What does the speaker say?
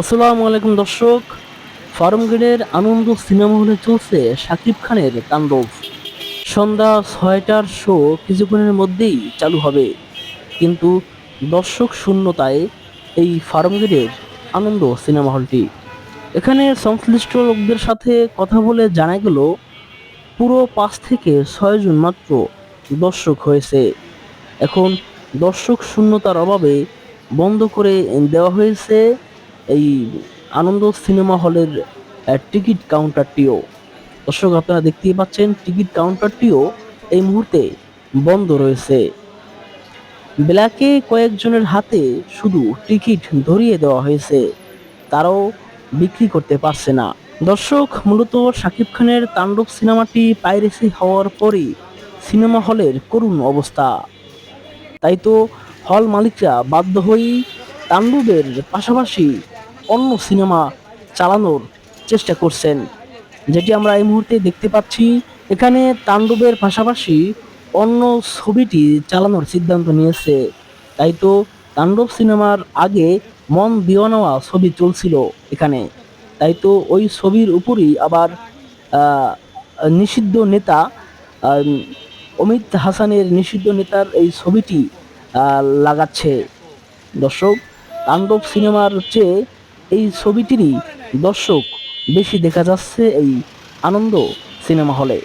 আসসালামু আলাইকুম দর্শক। ফার্মগেটের আনন্দ সিনেমা হলে চলছে শাকিব খানের তাণ্ডব। সন্ধ্যা ছয়টার শো কিছুক্ষণের মধ্যেই চালু হবে। কিন্তু দর্শক শূন্যতায় এই ফার্মগেটের আনন্দ সিনেমা হলটি। এখানে সংশ্লিষ্ট লোকদের সাথে কথা বলে জানা গেল, পুরো পাঁচ থেকে ছয়জন মাত্র দর্শক হয়েছে। এখন দর্শক শূন্যতার অভাবে বন্ধ করে দেওয়া হয়েছে এই আনন্দ সিনেমা হলের টিকিট কাউন্টারটিও। দর্শক, আপনারা দেখতেই পাচ্ছেন, টিকিট কাউন্টারটিও এই মুহূর্তে বন্ধ রয়েছে। ব্ল্যাকে কয়েকজনের হাতে শুধু টিকিট ধরিয়ে দেওয়া হয়েছে। তারাও বিক্রি করতে পারছে না। দর্শক, মূলত শাকিব খানের তাণ্ডব সিনেমাটি পাইরেসি হওয়ার পরই সিনেমা হলের করুণ অবস্থা। তাই তো হল মালিকরা বাধ্য হয়েই তাণ্ডবের পাশাপাশি অন্য সিনেমা চালানোর চেষ্টা করছেন। যেটি আমরা এই মুহূর্তে দেখতে পাচ্ছি, এখানে তাণ্ডবের পাশাপাশি অন্য ছবিটি চালানোর সিদ্ধান্ত নিয়েছে। তাই তো তাণ্ডব সিনেমার আগে মন দিওয়ানোয়া ছবি চলছিল এখানে। তাই তো ওই ছবির উপরই আবার নিষিদ্ধ নেতা অমিত হাসানের নিষিদ্ধ নেতার এই ছবিটি লাগাচ্ছে। দর্শক, তাণ্ডব সিনেমার চেয়ে এই ছবিটিরই দর্শক বেশি দেখা যাচ্ছে এই আনন্দ সিনেমা হলে।